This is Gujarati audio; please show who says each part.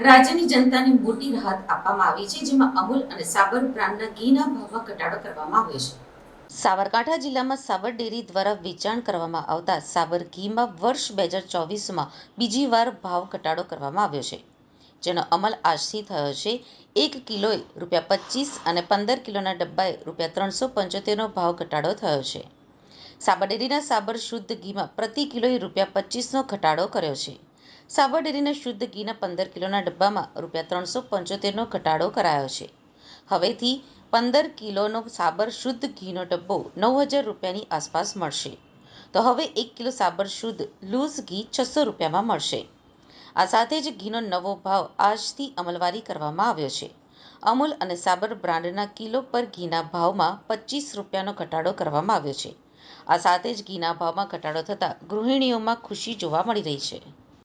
Speaker 1: રાજ્યની જનતાને મોટી રાહત આપવામાં આવી છે, જેમાં અમૂલ અને સાબર બ્રાન્ડના ઘીના ભાવમાં ઘટાડો કરવામાં આવ્યો છે. સાબરકાંઠા જિલ્લામાં સાબર ડેરી દ્વારા વેચાણ કરવામાં આવતા સાબર ઘીમાં વર્ષ બે હજાર ચોવીસમાં બીજી વાર ભાવ ઘટાડો કરવામાં આવ્યો છે, જેનો અમલ આજથી થયો છે. એક કિલોએ રૂપિયા પચીસ અને પંદર કિલોના ડબ્બાએ રૂપિયા ત્રણસો પંચોતેરનો ભાવ ઘટાડો થયો છે. સાબર ડેરીના સાબર શુદ્ધ ઘીમાં પ્રતિ કિલોએ રૂપિયા પચીસનો ઘટાડો કર્યો છે. સાબર ડેરીના શુદ્ધ ઘીના પંદર કિલોના ડબ્બામાં રૂપિયા ત્રણસો પંચોતેરનો ઘટાડો કરાયો છે. હવેથી પંદર કિલોનો સાબર શુદ્ધ ઘીનો ડબ્બો નવ હજાર રૂપિયાની આસપાસ મળશે. તો હવે એક કિલો સાબર શુદ્ધ લૂઝ ઘી છસો રૂપિયામાં મળશે. આ સાથે જ ઘીનો નવો ભાવ આજથી અમલવારી કરવામાં આવ્યો છે. અમૂલ અને સાબર બ્રાન્ડના કિલો પર ઘીના ભાવમાં પચીસ રૂપિયાનો ઘટાડો કરવામાં આવ્યો છે. આ સાથે જ ઘીના ભાવમાં ઘટાડો થતાં ગૃહિણીઓમાં ખુશી જોવા મળી રહી છે.